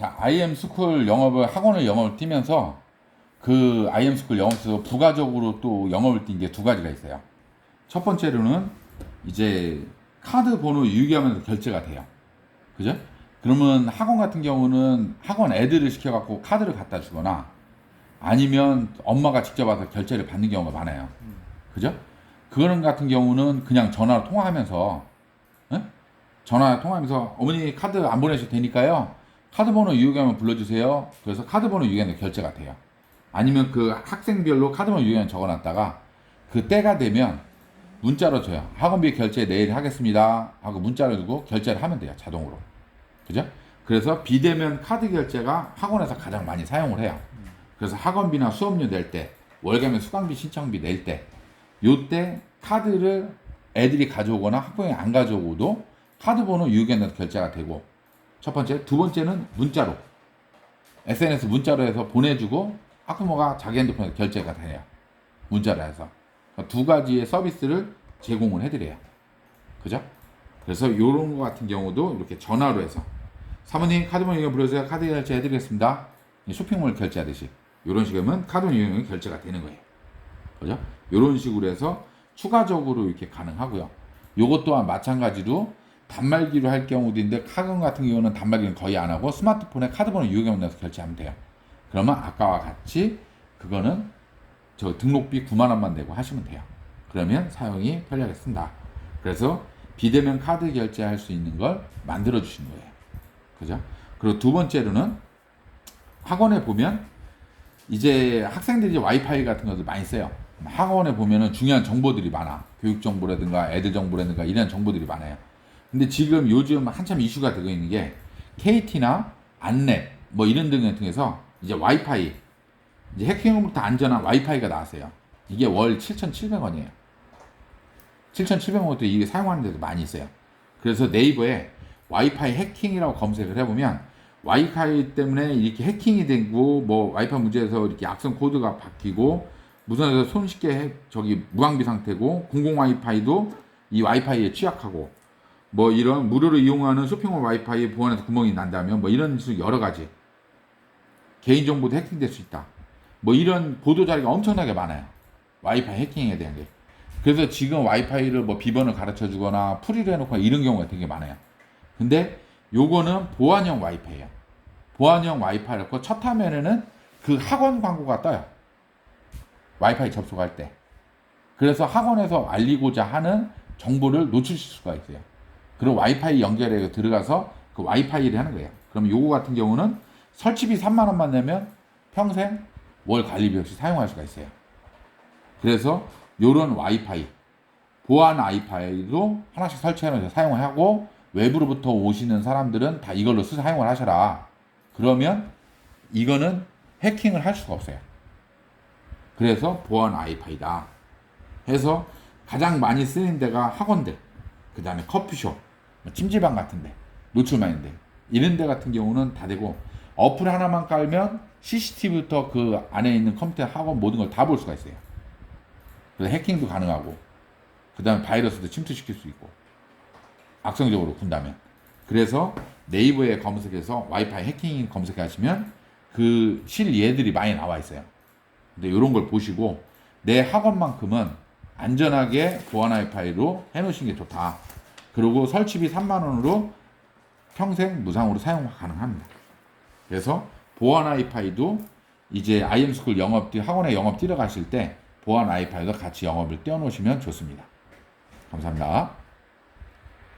자, IM 스쿨 영업을 학원을 영업을 뛰면서 그 IM 스쿨 영업에서 부가적으로 또 영업을 뛴 게 두 가지가 있어요. 첫 번째로는 이제 카드 번호 유기하면서 결제가 돼요. 그죠? 그러면 학원 같은 경우는 학원 애들을 시켜갖고 카드를 갖다 주거나 아니면 엄마가 직접 와서 결제를 받는 경우가 많아요. 그죠? 그거는 같은 경우는 그냥 전화로 통화하면서 예? 전화 통화하면서 어머니 카드 안 보내셔도 되니까요. 카드 번호 유효기하면 불러주세요. 그래서 카드 번호 유효기하면 결제가 돼요. 아니면 그 학생별로 카드 번호 유효기한 적어놨다가 그 때가 되면 문자로 줘요. 학원비 결제 내일 하겠습니다. 하고 문자를 주고 결제를 하면 돼요. 자동으로. 그죠? 그래서 비대면 카드 결제가 학원에서 가장 많이 사용을 해요. 그래서 학원비나 수업료 낼 때, 월가면 수강비 신청비 낼 때, 요때 카드를 애들이 가져오거나 학부형이 안 가져오고도 카드 번호 유효기한에서 결제가 되고 첫 번째, 두 번째는 문자로 SNS 문자로 해서 보내주고 학부모가 자기 핸드폰에 결제가 돼요. 문자로 해서 그러니까 두 가지의 서비스를 제공을 해드려요. 그죠? 그래서 요런 거 같은 경우도 이렇게 전화로 해서 사모님 카드번 이용 불러주세요. 카드 결제 해드리겠습니다. 이 쇼핑몰 결제하듯이 요런 식이면 카드 이용이 결제가 되는 거예요. 그죠? 요런 식으로 해서 추가적으로 이렇게 가능하고요. 요것 또한 마찬가지로 단말기로 할 경우도 있는데 카건 같은 경우는 단말기는 거의 안 하고 스마트폰에 카드번호 유효기만 내서 결제하면 돼요. 그러면 아까와 같이 그거는 저 등록비 9만 원만 내고 하시면 돼요. 그러면 사용이 편리하겠습니다. 그래서 비대면 카드 결제할 수 있는 걸 만들어 주신 거예요. 그죠? 그리고 두 번째로는 학원에 보면 이제 학생들이 와이파이 같은 것을 많이 써요. 학원에 보면은 중요한 정보들이 많아. 교육 정보라든가 애들 정보라든가 이런 정보들이 많아요. 근데 지금 요즘 한참 이슈가 되고 있는 게 KT나 안랩 뭐 이런 등 통해서 이제 와이파이 이제 해킹으로부터 안전한 와이파이가 나왔어요. 이게 월 7,700원이에요. 7,700원도 이게 사용하는 데도 많이 있어요. 그래서 네이버에 와이파이 해킹이라고 검색을 해보면 와이파이 때문에 이렇게 해킹이 되고 뭐 와이파이 문제에서 이렇게 악성 코드가 바뀌고 무선에서 손쉽게 해- 저기 무방비 상태고 공공 와이파이도 이 와이파이에 취약하고 뭐 이런 무료로 이용하는 쇼핑몰 와이파이에 보안에서 구멍이 난다면 뭐 이런 식으로 여러 가지 개인정보도 해킹될 수 있다. 뭐 이런 보도 자료가 엄청나게 많아요. 와이파이 해킹에 대한 게. 그래서 지금 와이파이를 뭐 비번을 가르쳐 주거나 풀이를 해놓거나 이런 경우가 되게 많아요. 근데 요거는 보안형 와이파이예요. 보안형 와이파이라고 첫 화면에는 그 학원 광고가 떠요. 와이파이 접속할 때. 그래서 학원에서 알리고자 하는 정보를 놓칠 수가 있어요. 그리고 와이파이 연결해 들어가서 그 와이파이를 하는 거예요. 그럼 요거 같은 경우는 설치비 3만 원만 내면 평생 월 관리비 없이 사용할 수가 있어요. 그래서 요런 와이파이 보안 와이파이도 하나씩 설치하면서 사용하고 외부로부터 오시는 사람들은 다 이걸로 스- 사용을 하셔라. 그러면 이거는 해킹을 할 수가 없어요. 그래서 보안 와이파이다. 해서 가장 많이 쓰는 데가 학원들, 그 다음에 커피숍, 뭐 찜질방 같은데, 노출 많은데 이런 데 같은 경우는 다 되고 어플 하나만 깔면 CCTV부터 그 안에 있는 컴퓨터 학원 모든 걸 다 볼 수가 있어요. 그래서 해킹도 가능하고 그 다음에 바이러스도 침투시킬 수 있고 악성적으로 군다면 그래서 네이버에 검색해서 와이파이 해킹 검색하시면 그 실예들이 많이 나와 있어요. 근데 이런 걸 보시고 내 학원만큼은 안전하게 보안 와이파이로 해놓으시는 게 좋다. 그리고 설치비 3만 원으로 평생 무상으로 사용 가능합니다. 그래서 보안 와이파이도 이제 IM스쿨 영업 뛰 학원에 영업 뛰러 가실 때 보안 와이파이도 같이 영업을 띄워놓으시면 좋습니다. 감사합니다.